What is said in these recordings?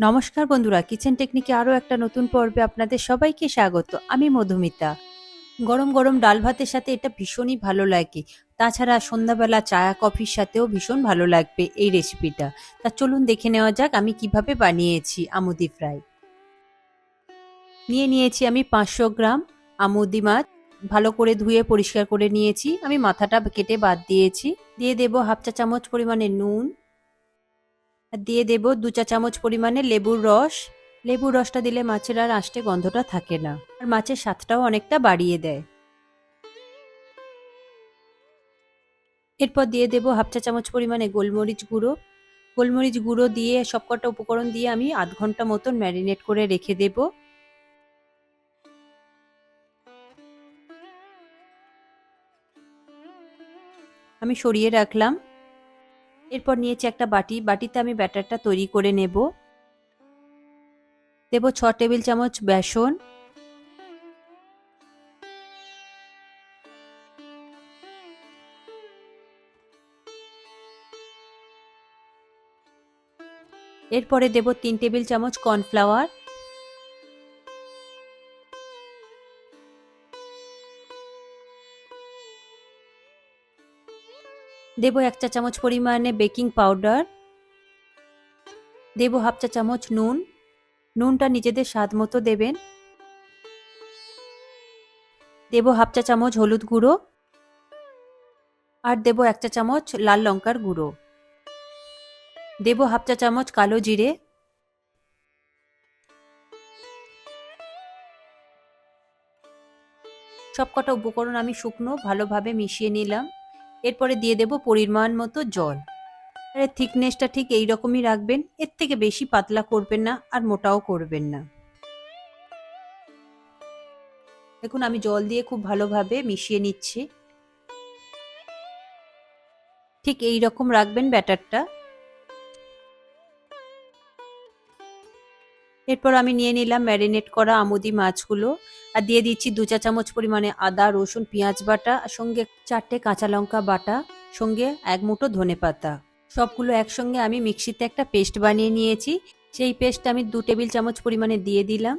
নমস্কার বন্ধুরা কিচেন টেকনিকে আরও একটা নতুন পর্বে আপনাদের সবাইকে স্বাগত। আমি মধুমিতা। গরম গরম ডাল ভাতের সাথে এটা ভীষণই ভালো লাগে। তাছাড়া সন্ধ্যাবেলা চায়া কফির সাথেও ভীষণ ভালো লাগবে এই রেসিপিটা তা চলুন দেখে নেওয়া যাক আমি কীভাবে বানিয়েছি আমুদি ফ্রাই। নিয়ে নিয়েছি আমি পাঁচশো গ্রাম আমুদি মাছ। ভালো করে ধুয়ে পরিষ্কার করে নিয়েছি। আমি মাথাটা কেটে বাদ দিয়েছি। দিয়ে দেবো হাফ চা চামচ পরিমাণে নুন। আর দিয়ে দেব দু চা চামচ পরিমাণে লেবুর রস। লেবুর রসটা দিলে মাছের আর আষ্টে গন্ধটা থাকে না। আর মাছের স্বাদটাও অনেকটা বাড়িয়ে দেয়। এরপর দিয়ে দেব হাফ চা চামচ পরিমাণে গোলমরিচ গুঁড়ো। গোলমরিচ গুঁড়ো দিয়ে সবকটা উপকরণ দিয়ে আমি আধ ঘণ্টা মতন ম্যারিনেট করে রেখে দেব। আমি সরিয়ে রাখলাম। এরপর নিয়েছি একটা বাটি। বাটিতে আমি ব্যাটারটা তৈরি করে নেব। দেব ছ টেবিল চামচ বেসন। এরপরে দেব তিন টেবিল চামচ কর্নফ্লাওয়ার। দেব এক চা চামচ পরিমাণে বেকিং পাউডার। দেব হাফ চা চামচ নুন। নুনটা নিজেদের স্বাদ মতো দেবেন। দেব হাফ চা চামচ হলুদ গুঁড়ো। আর দেব এক চা চামচ লাল লঙ্কার গুঁড়ো। দেব হাফ চা চামচ কালো জিরে। সবকটা উপকরণ আমি শুকনো ভালোভাবে মিশিয়ে নিলাম। এরপরে দিয়ে দেব পরিমাণ মতো জল। এর থিকনেসটা ঠিক এই রকমই রাখবেন, এর থেকে বেশি পাতলা করবেন না আর মোটাও করবেন না। দেখুন, আমি জল দিয়ে খুব ভালোভাবে মিশিয়ে নিচ্ছি। ঠিক এই রকম রাখবেন ব্যাটারটা। এরপর আমি নিয়ে নিলাম ম্যারিনেট করা আমুদি মাছগুলো আর দিয়ে দিচ্ছি দু চা চামচ পরিমাণে আদা, রসুন, পেঁয়াজ বাটা আর সঙ্গে চারটে কাঁচা লঙ্কা বাটা, সঙ্গে এক মুঠো ধনে পাতা। সবগুলো একসঙ্গে আমি মিক্সিতে একটা পেস্ট বানিয়ে নিয়েছি। সেই পেস্ট আমি দু টেবিল চামচ পরিমাণে দিয়ে দিলাম।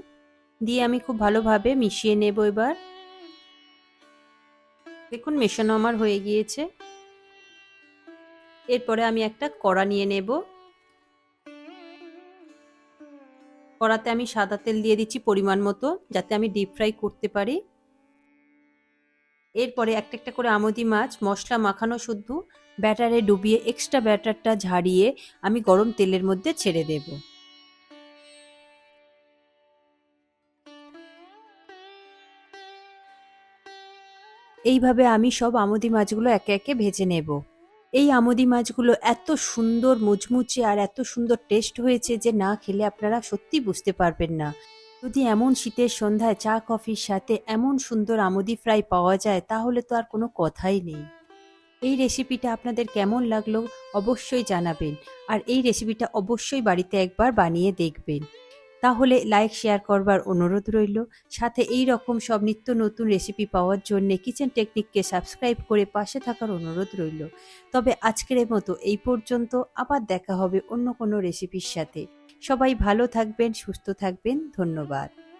দিয়ে আমি খুব ভালোভাবে মিশিয়ে নেব এবার। দেখুন, মেশানো আমার হয়ে গিয়েছে। এরপরে আমি একটা কড়া নিয়ে নেব। কড়াতে আমি সাদা তেল দিয়ে দিচ্ছি পরিমাণ মতো, যাতে আমি ডিপ ফ্রাই করতে পারি। এরপরে একটা একটা করে আমদি মাছ, মশলা মাখানো শুদ্ধ, ব্যাটারে ডুবিয়ে এক্সট্রা ব্যাটারটা ঝাড়িয়ে আমি গরম তেলের মধ্যে ছেড়ে দেব। এইভাবে আমি সব আমদি মাছগুলো একে একে ভেজে নেব। এই আমদি মাছগুলো এত সুন্দর মুচমুচে আর এত সুন্দর টেস্ট হয়েছে যে না খেলে আপনারা সত্যি বুঝতে পারবেন না। যদি এমন শীতের সন্ধ্যায় চা, কফির সাথে এমন সুন্দর আমদি ফ্রাই পাওয়া যায়, তাহলে তো আর কোনো কথাই নেই। এই রেসিপিটা আপনাদের কেমন লাগল অবশ্যই জানাবেন। আর এই রেসিপিটা অবশ্যই বাড়িতে একবার বানিয়ে দেখবেন। তাহলে লাইক শেয়ার করবার অনুরোধ রইল। সাথে এই রকম সব নিত্য নতুন রেসিপি পাওয়ার জন্যে কিচেন টেকনিককে সাবস্ক্রাইব করে পাশে থাকার অনুরোধ রইল। তবে আজকের মতো এই পর্যন্ত। আবার দেখা হবে অন্য কোনো রেসিপির সাথে। সবাই ভালো থাকবেন, সুস্থ থাকবেন। ধন্যবাদ।